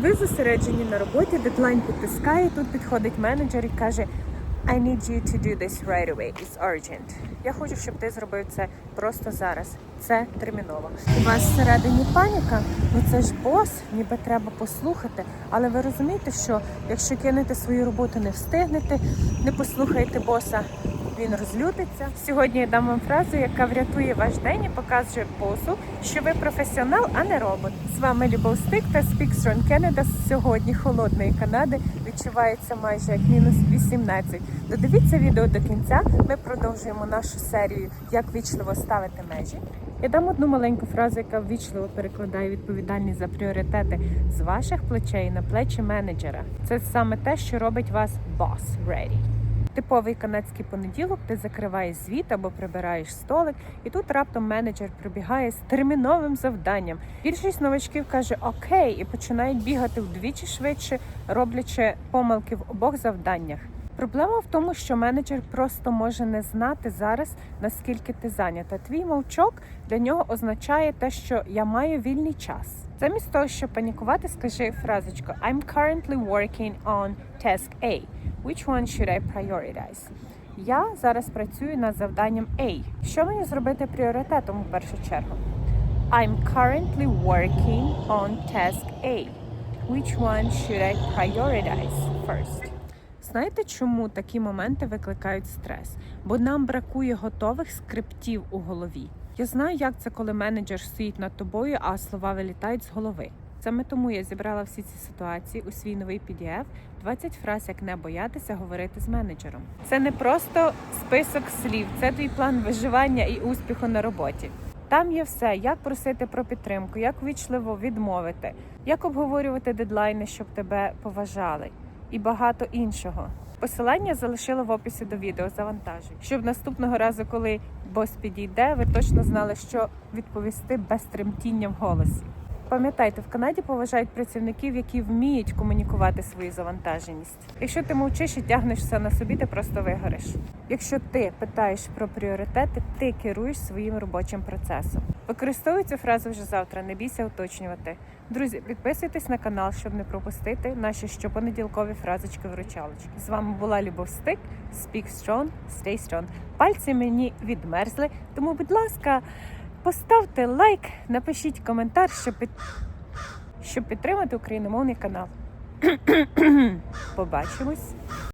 Ви зосереджені на роботі, дедлайн підтискає. Тут підходить менеджер і каже: I need you to do this right away. It's urgent. Я хочу, щоб ти зробив це просто зараз. Це терміново. У вас всередині паніка? Ну це ж бос, ніби треба послухати. Але ви розумієте, що якщо кинете свою роботу, не встигнете, не послухаєте боса, він розлютиться. Сьогодні я дам вам фразу, яка врятує ваш день і показує босу, що ви професіонал, а не робот. З вами Любов Стик та Strong Canada. Сьогодні холодної Канади відчувається майже як мінус 18. Додивіться відео до кінця. Ми продовжуємо нашу серію Як вічливо ставити межі. Я дам одну маленьку фразу, яка ввічливо перекладає відповідальність за пріоритети з ваших плечей на плечі менеджера. Це саме те, що робить вас boss ready. Типовий канадський понеділок, ти закриваєш звіт або прибираєш столик, і тут раптом менеджер прибігає з терміновим завданням. Більшість новачків каже окей і починають бігати вдвічі швидше, роблячи помилки в обох завданнях. Проблема в тому, що менеджер просто може не знати зараз, наскільки ти зайнята. Твій мовчок для нього означає те, що я маю вільний час. Замість того, щоб панікувати, скажи фразочку I'm currently working on task A. Which one should I prioritize? Я зараз працюю над завданням A. Що мені зробити пріоритетом у першу чергу? I'm currently working on task A. Which one should I prioritize first? Знаєте, чому такі моменти викликають стрес? Бо нам бракує готових скриптів у голові. Я знаю, як це, коли менеджер стоїть над тобою, а слова вилітають з голови. Саме тому я зібрала всі ці ситуації у свій новий PDF 20 фраз, як не боятися говорити з менеджером. Це не просто список слів, це твій план виживання і успіху на роботі. Там є все, як просити про підтримку, як вічливо відмовити, як обговорювати дедлайни, щоб тебе поважали, і багато іншого. Посилання залишила в описі до відео завантажень, щоб наступного разу, коли бос підійде, ви точно знали, що відповісти без тремтіння в голосі. Пам'ятайте, в Канаді поважають працівників, які вміють комунікувати свою завантаженість. Якщо ти мовчиш і тягнеш все на собі, ти просто вигориш. Якщо ти питаєш про пріоритети, ти керуєш своїм робочим процесом. Використовуй цю фразу вже завтра, не бійся уточнювати. Друзі, підписуйтесь на канал, щоб не пропустити наші щопонеділкові фразочки вручалочки. З вами була Любов Стик, Speak Strong, Stay Strong. Пальці мені відмерзли, тому, будь ласка. Поставте лайк, напишіть коментар, щоб, під... щоб підтримати україномовний канал. Побачимось!